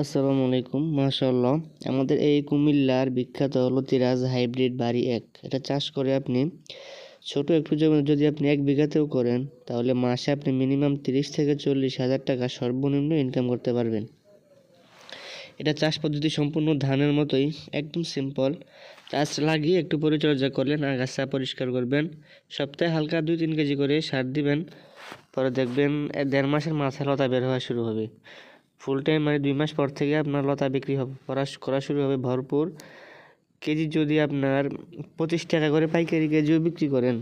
আসসালামু আলাইকুম, মাশাআল্লাহ। আমাদের এই কুমিল্লার বিখ্যাত লতিরাজ হাইব্রিড বাড়ি এক। এটা চাষ করে আপনি ছোট একটু জমি, যদি আপনি এক বিঘাতেও করেন, তাহলে মাসে আপনি মিনিমাম তিরিশ থেকে চল্লিশ হাজার টাকা সর্বনিম্ন ইনকাম করতে পারবেন। এটা চাষ পদ্ধতি সম্পূর্ণ ধানের মতোই, একদম সিম্পল চাষ লাগিয়ে একটু পরিচর্যা করলেন, আগাছা পরিষ্কার করবেন। সপ্তাহে হালকা দুই তিন কেজি করে সার দিবেন। পরে দেখবেন দেড় মাসের মাথায় লতা বের হওয়া শুরু হবে। ফুল টাইম মানে দুই মাস পর থেকে আপনার লতা বিক্রি হবে। করা করা শুরু হবে ভরপুর। কেজি যদি আপনার পঁচিশ টাকা করে পাইকারি কেজিও বিক্রি করেন,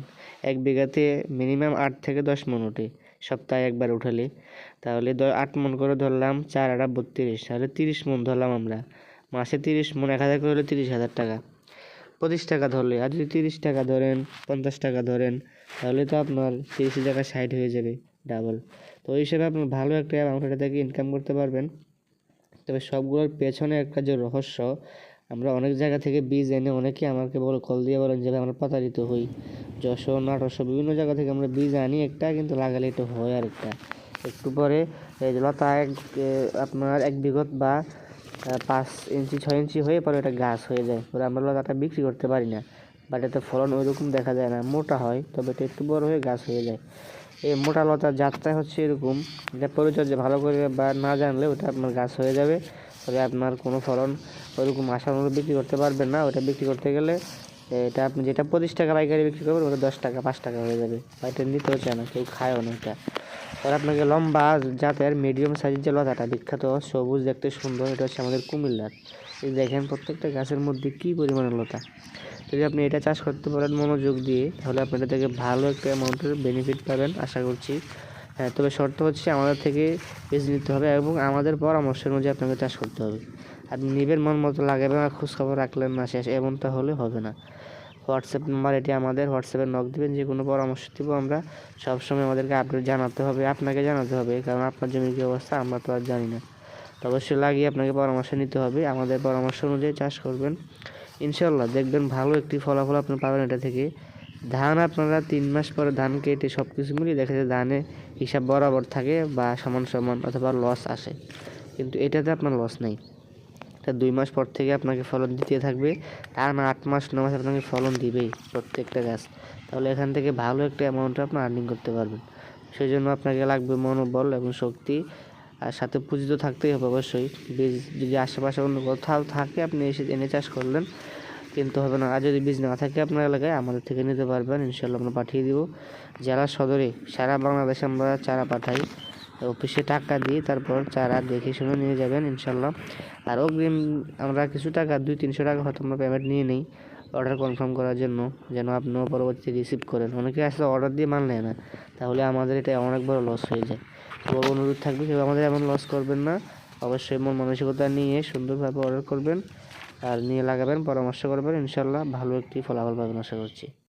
এক বিঘাতে মিনিমাম আট থেকে দশ মন ওঠে সপ্তাহে একবার উঠালে। তাহলে আট মন করে ধরলাম চার আটা বত্রিশ, তাহলে তিরিশ মন ধরলাম আমরা। মাসে তিরিশ মন, এক হাজার করে হলে তিরিশ হাজার টাকা। পঁচিশ টাকা ধরলে, আর যদি তিরিশ টাকা ধরেন, পঞ্চাশ টাকা ধরেন, তাহলে তো আপনার তিরিশ টাকা সাইড হয়ে যাবে। ডাবল। তো ওই হিসেবে আপনার ভালো একটা অ্যামাউন্ট এটা থেকে ইনকাম করতে পারবেন। তবে সবগুলোর পেছনে একটা যে রহস্য, আমরা অনেক জায়গা থেকে বীজ এনে অনেকে আমাকে বলে, কল দিয়ে বলেন যে আমরা প্রতারিত হই। যশোর নাটশো বিভিন্ন জায়গা থেকে আমরা বীজ আনি একটা, কিন্তু লাগালে এটা হয় আর একটা একটু পরে লতা এক আপনার এক বিঘত বা পাঁচ ইঞ্চি, ছয় ইঞ্চি হয়ে পরে এটা গাছ হয়ে যায়। পরে আমরা লতাটা বিক্রি করতে পারি না। বাট এতে ফলন ওইরকম দেখা যায় না, মোটা হয়, তবে এটা একটু বড় হয়ে গাছ হয়ে যায়। এই মোটা লতার জাতটা হচ্ছে এরকম। এটা পরিচর্যা ভালো করে বা না জানলে ওটা আপনার গাছ হয়ে যাবে। তবে আপনার কোনো ফলন ওইরকম আশানুরূপ বিক্রি করতে পারবেন না। ওটা বিক্রি করতে গেলে এটা আপনি যেটা পঁচিশ টাকা পাইকারি বিক্রি করবেন, ওটা দশ টাকা, পাঁচ টাকা হয়ে যাবে। বা এটা চায় না, কেউ খায়ও না এটা। আর আপনাকে লম্বা জাতের মিডিয়াম সাইজের যে লতাটা, বিখ্যাত সবুজ, দেখতে সুন্দর, এটা হচ্ছে আমাদের কুমিল্লার। এই দেখেন প্রত্যেকটা গাছের মধ্যে কী পরিমাণে লতা? যদি আপনি এটা চাষ করতে পারেন মনোযোগ দিয়ে, তাহলে আপনি এটা থেকে ভালো একটা অ্যামাউন্টের বেনিফিট পাবেন, আশা করছি। হ্যাঁ তবে শর্ত হচ্ছে আমাদের থেকে বীজ নিতে হবে এবং আমাদের পরামর্শ অনুযায়ী আপনাকে চাষ করতে হবে। আপনি নিবেন মন মতো লাগাবেন আর খোঁজখবর রাখলেন না শেষ, এমনটা হলে হবে না। হোয়াটসঅ্যাপ নাম্বার এটি আমাদের হোয়াটসঅ্যাপে নক দিবেন, যে কোনো পরামর্শ দিব, আমরা সবসময় আমাদেরকে আপডেট জানাতে হবে, আপনাকে জানাতে হবে, কারণ আপনার জমির কী অবস্থা আমরা তো আর জানি না। তো অবশ্যই লাগিয়ে আপনাকে পরামর্শ নিতে হবে, আমাদের পরামর্শ অনুযায়ী চাষ করবেন। ইনশাল্লাহ দেখবেন ভালো একটি ফলাফল আপনি পাবেন এটা থেকে। ধান আপনারা তিন মাস পরে ধান কেটে সব কিছু মিলিয়ে দেখা যায় ধানে হিসাব বরাবর থাকে বা সমান সমান অথবা লস আসে। কিন্তু এটাতে আপনার লস নেই। এটা দুই মাস পর থেকে আপনাকে ফলন দিতে থাকবে। টান আট মাস, ন মাস আপনাকে ফলন দিবেই প্রত্যেকটা গাছ। তাহলে এখান থেকে ভালো একটা অ্যামাউন্ট আপনি আর্নিং করতে পারবেন। সেই জন্য আপনাকে লাগবে মনোবল এবং শক্তি। আর সাথে পুঁজি তো থাকতেই হবে অবশ্যই। বীজ যদি আশেপাশে অন্য কোথাও থাকে, আপনি এসে এনে চাষ করলেন, কিন্তু হবে না। আর যদি বীজ না থাকে আপনার এলাকায়, আমাদের থেকে নিতে পারবেন। ইনশাল্লাহ আমরা পাঠিয়ে দিব। জেলা সদরে সারা বাংলাদেশে আমরা চারা পাঠাই। অফিসে টাকা দিয়ে তারপর চারা দেখে শুনে নিয়ে যাবেন ইনশাল্লাহ আর অগ্রিম আমরা কিছু টাকা, দুই তিনশো টাকা হয়তো আমরা পেমেন্ট নিয়ে নিই অর্ডার কনফার্ম করার জন্য, যেন আপনিও পরবর্তীতে রিসিভ করেন। অনেকে আসলে অর্ডার দিয়ে মানলে না, তাহলে আমাদের এটা অনেক বড় লস হয়ে যায়। তো অনুরোধ থাকবে, কেউ আমাদের এমন লস করবেন না। অবশ্যই মন মানসিকতা নিয়ে সুন্দরভাবে অর্ডার করবেন আর নিয়ে লাগাবেন, পরামর্শ করবেন। ইনশাল্লাহ ভালো একটি ফলাফল পাবেন, আশা করছি।